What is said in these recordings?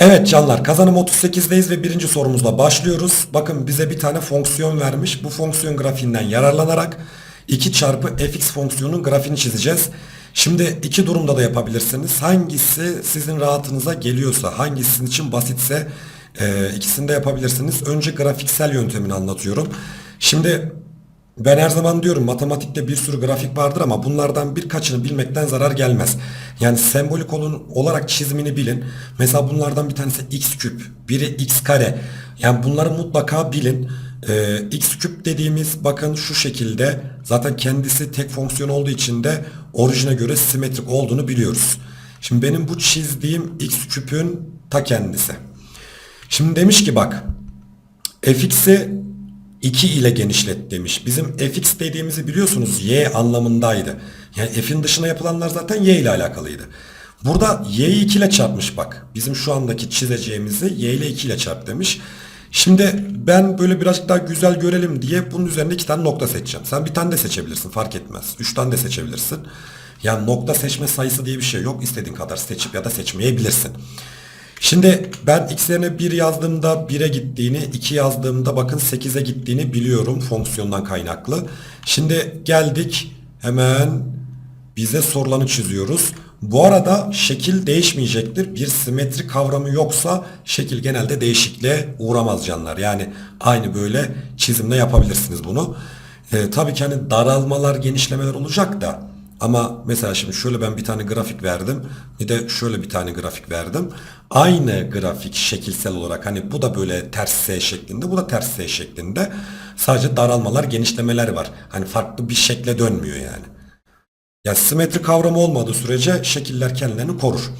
Evet canlar kazanım 38'deyiz ve birinci sorumuzla başlıyoruz. Bakın bize bir tane fonksiyon vermiş. Bu fonksiyon grafiğinden yararlanarak 2 çarpı fx fonksiyonunun grafiğini çizeceğiz. Şimdi iki durumda da yapabilirsiniz. Hangisi sizin rahatınıza geliyorsa, hangisi sizin için basitse e, ikisini de yapabilirsiniz. Önce grafiksel yöntemini anlatıyorum. Şimdi ben her zaman diyorum matematikte bir sürü grafik vardır ama bunlardan birkaçını bilmekten zarar gelmez. Yani sembolik olun, olarak çizimini bilin. Mesela bunlardan bir tanesi x küp, biri x kare. Yani bunları mutlaka bilin. Ee, x küp dediğimiz bakın şu şekilde zaten kendisi tek fonksiyon olduğu için de orijine göre simetrik olduğunu biliyoruz. Şimdi benim bu çizdiğim x küpün ta kendisi. Şimdi demiş ki bak fx'i 2 ile genişlet demiş. Bizim fx dediğimizi biliyorsunuz y anlamındaydı. Yani f'in dışına yapılanlar zaten y ile alakalıydı. Burada y'yi 2 ile çarpmış bak. Bizim şu andaki çizeceğimizi y ile 2 ile çarp demiş. Şimdi ben böyle birazcık daha güzel görelim diye bunun üzerinde iki tane nokta seçeceğim. Sen bir tane de seçebilirsin fark etmez. Üç tane de seçebilirsin. Yani nokta seçme sayısı diye bir şey yok. İstediğin kadar seçip ya da seçmeyebilirsin. Şimdi ben x'lerine 1 yazdığımda 1'e gittiğini, 2 yazdığımda bakın 8'e gittiğini biliyorum fonksiyondan kaynaklı. Şimdi geldik hemen bize sorulanı çiziyoruz. Bu arada şekil değişmeyecektir. Bir simetri kavramı yoksa şekil genelde değişikliğe uğramaz canlar. Yani aynı böyle çizimle yapabilirsiniz bunu. Ee, tabii ki hani daralmalar, genişlemeler olacak da ama mesela şimdi şöyle ben bir tane grafik verdim. Bir de şöyle bir tane grafik verdim. Aynı grafik şekilsel olarak hani bu da böyle ters S şeklinde, bu da ters S şeklinde. Sadece daralmalar, genişlemeler var. Hani farklı bir şekle dönmüyor yani. Ya simetri kavramı olmadığı sürece şekiller kendilerini korur.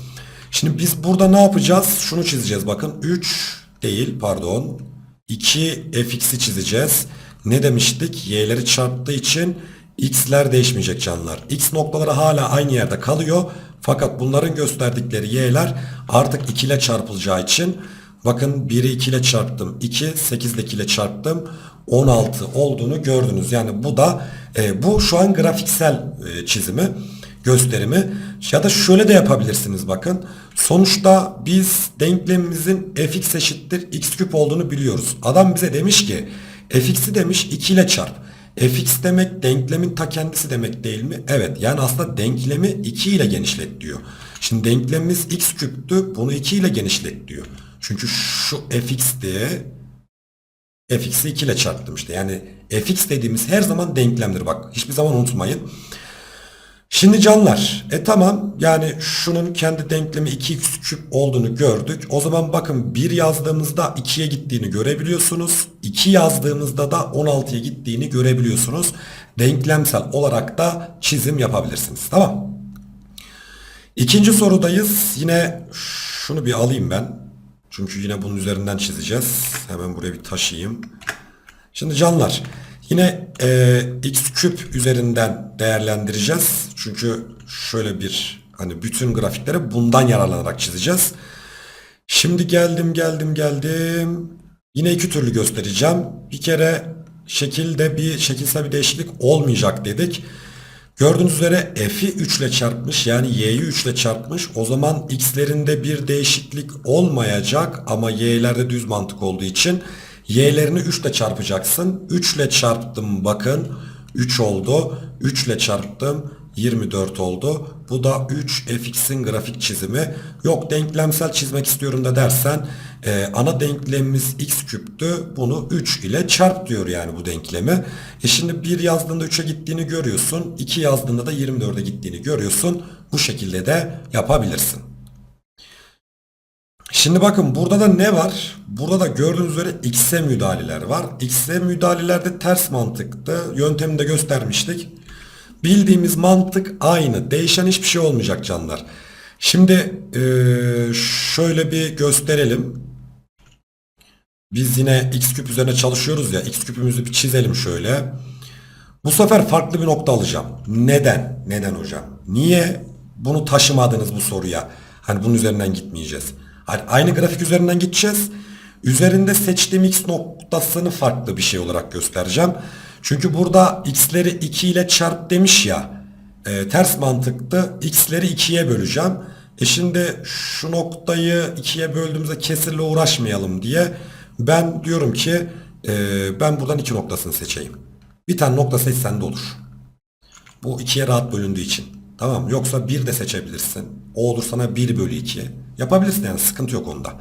Şimdi biz burada ne yapacağız? Şunu çizeceğiz bakın. 3 değil pardon. 2 fx'i çizeceğiz. Ne demiştik? Y'leri çarptığı için x'ler değişmeyecek canlılar. X noktaları hala aynı yerde kalıyor. Fakat bunların gösterdikleri y'ler artık 2 ile çarpılacağı için bakın 1'i 2 ile çarptım. 2, 8 ile 2 ile çarptım. 16 olduğunu gördünüz. Yani bu da e, bu şu an grafiksel e, çizimi gösterimi ya da şöyle de yapabilirsiniz bakın. Sonuçta biz denklemimizin fx eşittir x küp olduğunu biliyoruz. Adam bize demiş ki fx'i demiş 2 ile çarp. Fx demek denklemin ta kendisi demek değil mi? Evet yani aslında denklemi 2 ile genişlet diyor. Şimdi denklemimiz x küptü bunu 2 ile genişlet diyor. Çünkü şu fx'ti fx'i 2 ile çarptım işte. Yani fx dediğimiz her zaman denklemdir bak. Hiçbir zaman unutmayın. Şimdi canlar e tamam yani şunun kendi denklemi 2x küp olduğunu gördük. O zaman bakın 1 yazdığımızda 2'ye gittiğini görebiliyorsunuz. 2 yazdığımızda da 16'ya gittiğini görebiliyorsunuz. Denklemsel olarak da çizim yapabilirsiniz. Tamam. İkinci sorudayız. Yine şunu bir alayım ben. Çünkü yine bunun üzerinden çizeceğiz. Hemen buraya bir taşıyayım. Şimdi canlar yine e, x küp üzerinden değerlendireceğiz. Çünkü şöyle bir hani bütün grafikleri bundan yararlanarak çizeceğiz. Şimdi geldim geldim geldim. Yine iki türlü göstereceğim. Bir kere şekilde bir şekilsel bir değişiklik olmayacak dedik. Gördüğünüz üzere f'i 3 ile çarpmış yani y'yi 3 ile çarpmış. O zaman x'lerinde bir değişiklik olmayacak ama y'lerde düz mantık olduğu için y'lerini 3 ile çarpacaksın. 3 ile çarptım bakın 3 oldu. 3 ile çarptım 24 oldu. Bu da 3 fx'in grafik çizimi. Yok denklemsel çizmek istiyorum da dersen e, ana denklemimiz x küptü. Bunu 3 ile çarp diyor yani bu denklemi. E şimdi 1 yazdığında 3'e gittiğini görüyorsun. 2 yazdığında da 24'e gittiğini görüyorsun. Bu şekilde de yapabilirsin. Şimdi bakın burada da ne var? Burada da gördüğünüz üzere x'e müdahaleler var. X'e müdahalelerde ters mantıktı. Yöntemini de göstermiştik. Bildiğimiz mantık aynı. Değişen hiçbir şey olmayacak canlar. Şimdi eee, şöyle bir gösterelim. Biz yine x küp üzerine çalışıyoruz ya. X küpümüzü bir çizelim şöyle. Bu sefer farklı bir nokta alacağım. Neden? Neden hocam? Niye bunu taşımadınız bu soruya? Hani bunun üzerinden gitmeyeceğiz. Aynı grafik üzerinden gideceğiz. Üzerinde seçtiğim x noktasını farklı bir şey olarak göstereceğim. Çünkü burada x'leri 2 ile çarp demiş ya. e, ters mantıklı x'leri 2'ye böleceğim. E şimdi şu noktayı ikiye böldüğümüzde kesirle uğraşmayalım diye ben diyorum ki e, ben buradan iki noktasını seçeyim. Bir tane nokta seçsen de olur. Bu ikiye rahat bölündüğü için. Tamam? Yoksa bir de seçebilirsin. O olur sana 1 bölü 2. Yapabilirsin yani sıkıntı yok onda.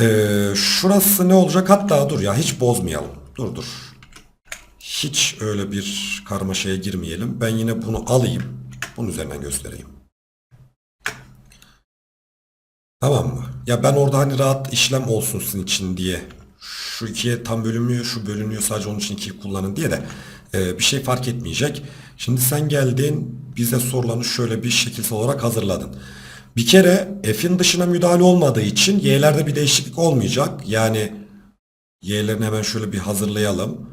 Ee, şurası ne olacak? Hatta dur ya hiç bozmayalım. Dur dur. Hiç öyle bir karmaşaya girmeyelim. Ben yine bunu alayım. Bunun üzerinden göstereyim. Tamam mı? Ya ben orada hani rahat işlem olsun sizin için diye şu ikiye tam bölünmüyor, şu bölünüyor sadece onun için ikiyi kullanın diye de e, bir şey fark etmeyecek. Şimdi sen geldin bize sorulanı şöyle bir şekilsel olarak hazırladın. Bir kere f'in dışına müdahale olmadığı için y'lerde bir değişiklik olmayacak. Yani y'lerini hemen şöyle bir hazırlayalım.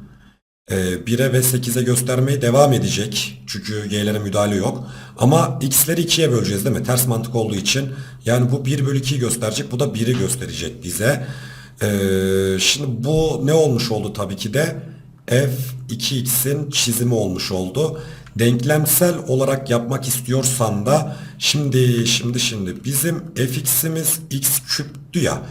Ee, 1'e ve 8'e göstermeye devam edecek. Çünkü y'lere müdahale yok. Ama x'leri 2'ye böleceğiz değil mi? Ters mantık olduğu için. Yani bu 1 bölü 2'yi gösterecek. Bu da 1'i gösterecek bize. Ee, şimdi bu ne olmuş oldu tabii ki de? f2x'in çizimi olmuş oldu. Denklemsel olarak yapmak istiyorsan da şimdi şimdi şimdi bizim fx'imiz x küptü ya.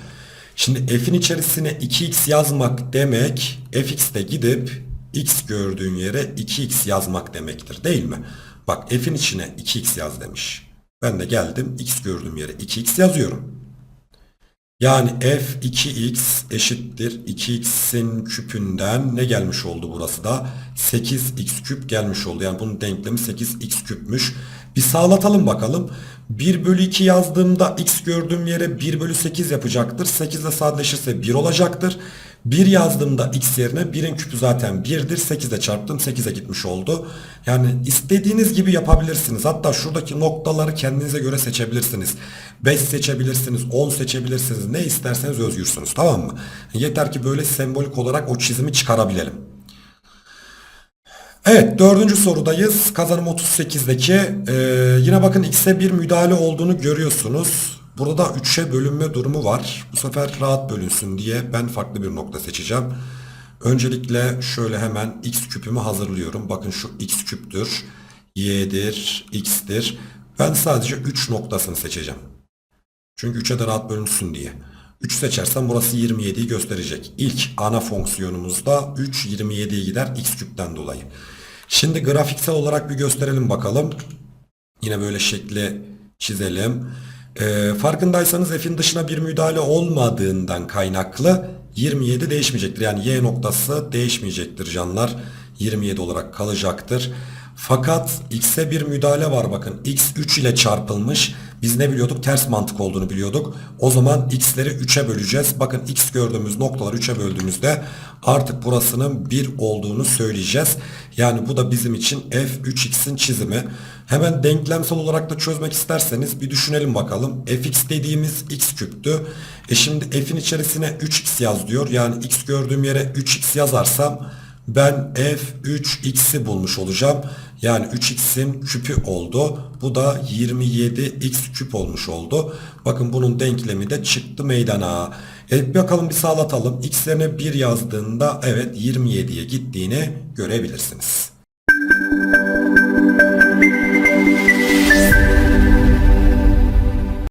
Şimdi f'in içerisine 2x yazmak demek fx'te gidip x gördüğün yere 2x yazmak demektir değil mi? Bak f'in içine 2x yaz demiş. Ben de geldim x gördüğüm yere 2x yazıyorum. Yani f 2x eşittir 2x'in küpünden ne gelmiş oldu burası da 8x küp gelmiş oldu. Yani bunun denklemi 8x küpmüş. Bir sağlatalım bakalım. 1 bölü 2 yazdığımda x gördüğüm yere 1 bölü 8 yapacaktır. 8 ile sadeleşirse 1 olacaktır. 1 yazdığımda x yerine 1'in küpü zaten 1'dir. 8 ile çarptım 8'e gitmiş oldu. Yani istediğiniz gibi yapabilirsiniz. Hatta şuradaki noktaları kendinize göre seçebilirsiniz. 5 seçebilirsiniz, 10 seçebilirsiniz. Ne isterseniz özgürsünüz tamam mı? Yeter ki böyle sembolik olarak o çizimi çıkarabilelim. Evet dördüncü sorudayız. Kazanım 38'deki ee, yine bakın x'e bir müdahale olduğunu görüyorsunuz. Burada da 3'e bölünme durumu var. Bu sefer rahat bölünsün diye ben farklı bir nokta seçeceğim. Öncelikle şöyle hemen x küpümü hazırlıyorum. Bakın şu x küptür. y'dir, x'tir. Ben sadece 3 noktasını seçeceğim. Çünkü 3'e de rahat bölünsün diye. 3 seçersem burası 27'yi gösterecek. İlk ana fonksiyonumuzda 3 27'ye gider x küpten dolayı. Şimdi grafiksel olarak bir gösterelim bakalım. Yine böyle şekli çizelim. Ee, farkındaysanız f'in dışına bir müdahale olmadığından kaynaklı 27 değişmeyecektir. Yani y noktası değişmeyecektir canlar. 27 olarak kalacaktır. Fakat x'e bir müdahale var bakın. x 3 ile çarpılmış. Biz ne biliyorduk? Ters mantık olduğunu biliyorduk. O zaman x'leri 3'e böleceğiz. Bakın x gördüğümüz noktaları 3'e böldüğümüzde artık burasının 1 olduğunu söyleyeceğiz. Yani bu da bizim için f3x'in çizimi. Hemen denklemsel olarak da çözmek isterseniz bir düşünelim bakalım. fx dediğimiz x küptü. E şimdi f'in içerisine 3x yaz diyor. Yani x gördüğüm yere 3x yazarsam ben f3x'i bulmuş olacağım. Yani 3x'in küpü oldu. Bu da 27x küp olmuş oldu. Bakın bunun denklemi de çıktı meydana. E bakalım bir sağlatalım. x'lerine 1 yazdığında evet 27'ye gittiğini görebilirsiniz.